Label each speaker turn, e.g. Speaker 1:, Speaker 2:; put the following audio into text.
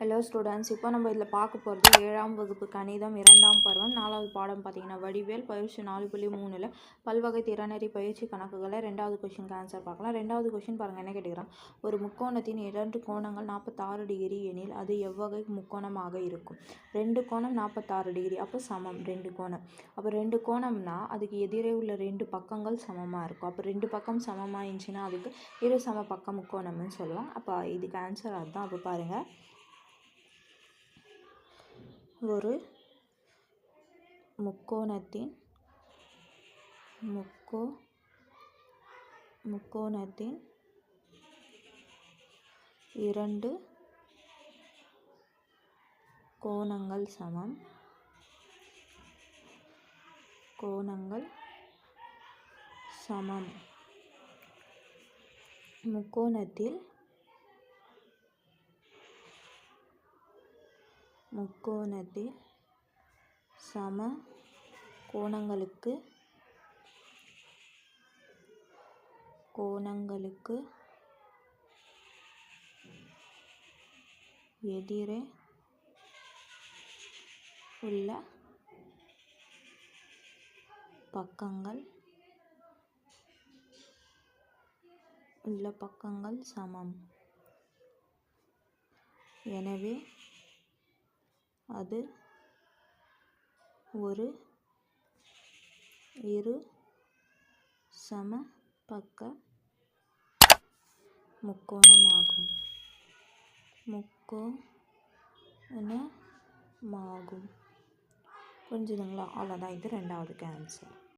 Speaker 1: Hello students இப்போ நம்ம இதில் பார்க்க போகிறது ஏழாம் வகுப்பு கணிதம் இரண்டாம் பருவம் நாலாவது பாடம் பார்த்தீங்கன்னா வடிவேல் பயிற்சி நாலு புள்ளி மூணில் பல்வகை திறனறி பயிற்சி கணக்குகளை ரெண்டாவது கொஷினுக்கு ஆன்சர் பார்க்கலாம். ரெண்டாவது கொஷின் பாருங்கள் என்ன கேட்டுக்கிறான்? ஒரு முக்கோணத்தின் இரண்டு கோணங்கள் நாற்பத்தாறு டிகிரி எனில் அது எவ்வகை முக்கோணமாக இருக்கும்? ரெண்டு கோணம் நாற்பத்தாறு டிகிரி அப்போ சமம். ரெண்டு கோணம். அப்போ ரெண்டு கோணம்னா அதுக்கு எதிரே உள்ள ரெண்டு பக்கங்கள் சமமாக இருக்கும். அப்போ ரெண்டு பக்கம் சமமாக இருந்துச்சுன்னா அதுக்கு இரு சம பக்கம் முக்கோணம்னு சொல்லுவோம் அப்போ இதுக்கு ஆன்சர் அதுதான். அப்போ பாருங்கள் ஒரு முக்கோணத்தின் முக்கோ முக்கோணத்தின் இரண்டு கோணங்கள் சமம். கோணங்கள் சமம். முக்கோணத்தில் முக்கோணத்தில் சம கோணங்களுக்கு கோணங்களுக்கு எதிரே உள்ள பக்கங்கள் உள்ள பக்கங்கள் சமம். எனவே அது ஒரு இரு சம பக்க முக்கோணமாகும். முக்கோணமாகும். புரிஞ்சுதுங்களா? அவ்வளோதான் இது ரெண்டாவது ஆன்சர்